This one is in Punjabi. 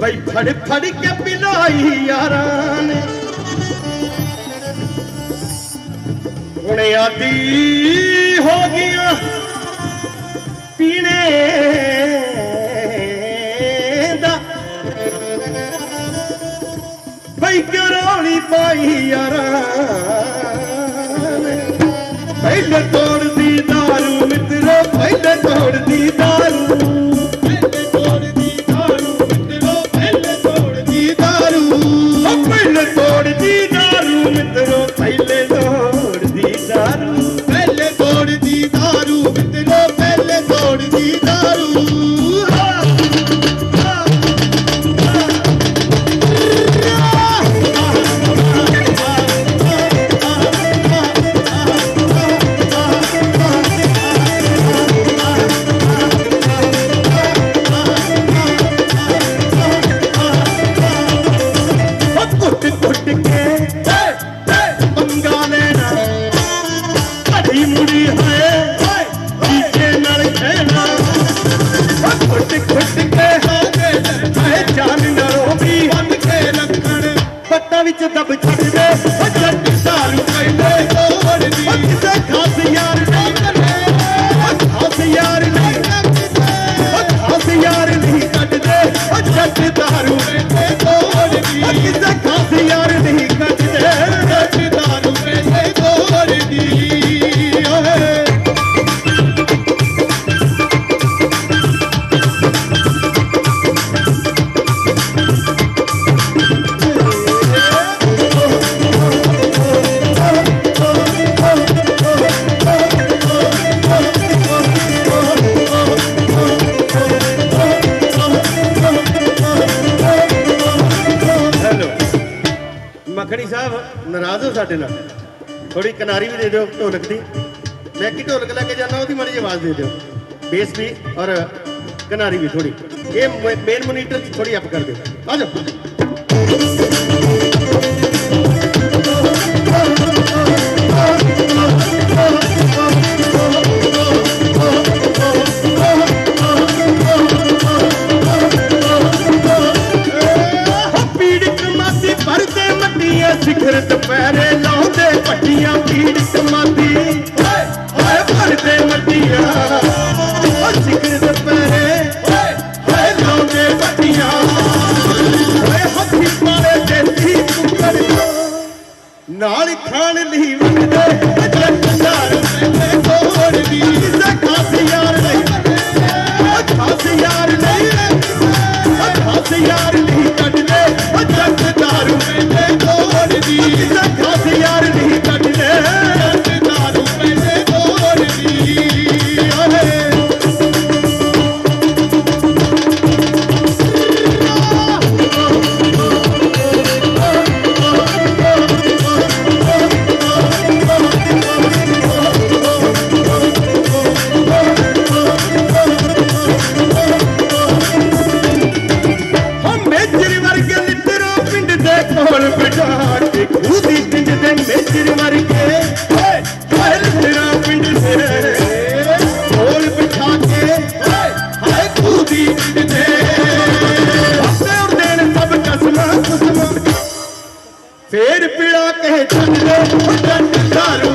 ਬਈ ਫੜ ਫੜ ਕੇ ਪਿਲਾਈ ਯਾਰਾਂ ਨੇ। ਹੁਣ ਆਦੀ ਹੋ ਗਈਆਂ ਪੀਣੇ ਦਾ। ਬਈ ਕਰੋਲੀ ਪਾਈ ਯਾਰਾਂ ਨੇ। ਪਹਿਲੇ ਤੋੜਦੀ ਦਾਰੂ ਮਿੱਤਰੋ ਪਹਿਲੇ ਤੋੜਦੀ ਦਾਰੂ। ਵਿੱਚ ਦਬ ਛੱਡ ਜੱਟ ਸਾਰੂ ਕਹਿੰਦੇ ਤੋੜਦੀ ਉਹ ਨਾਰਾਜ਼ ਹੋ ਸਾਡੇ ਨਾਲ। ਥੋੜੀ ਕਿਨਾਰੀ ਵੀ ਦੇ ਦਿਓ, ਢੋਲਕ ਦੀ। ਮੈਂ ਕਿ ਢੋਲਕ ਲੈ ਕੇ ਜਾਣਾ ਉਹਦੀ ਮਾੜੀ ਆਵਾਜ਼ ਦੇ ਦਿਓ। ਬੇਸ ਵੀ ਔਰ ਕਿਨਾਰੀ ਵੀ ਥੋੜੀ ਇਹ ਮੇਨ ਮੋਨੀਟਰ ਥੋੜੀ ਅਪ ਕਰ ਦਿਓ। ਆ ਜਾਓ। ਨਾਲ ਖਾਣ ਲਈ ਵੰਡਦੇ ਕੋਲ ਬਿਠਾ ਕੇ ਖੂਦੀ ਪਿੰਡ ਦੇ ਮੇਜਰ ਵਰਗੇ ਓਏ ਹਾਏ ਲਿੱਤਰੋ ਪਿੰਡ ਦੇ। ਕੋਲ ਬਿਠਾ ਕੇ। ਓਏ ਹਾਏ ਖੂਦੀ ਪਿੰਡ ਦੇ। ਹੱਸੇ ਉੜਦੇ ਸਭ ਕਸਮਾਂ ਕਸਮਾਂ ਫੇਰ ਪੀੜਾ ਕਹੇ ਛੱਡਦੇ ਜੱਟ ਦਾਰੂ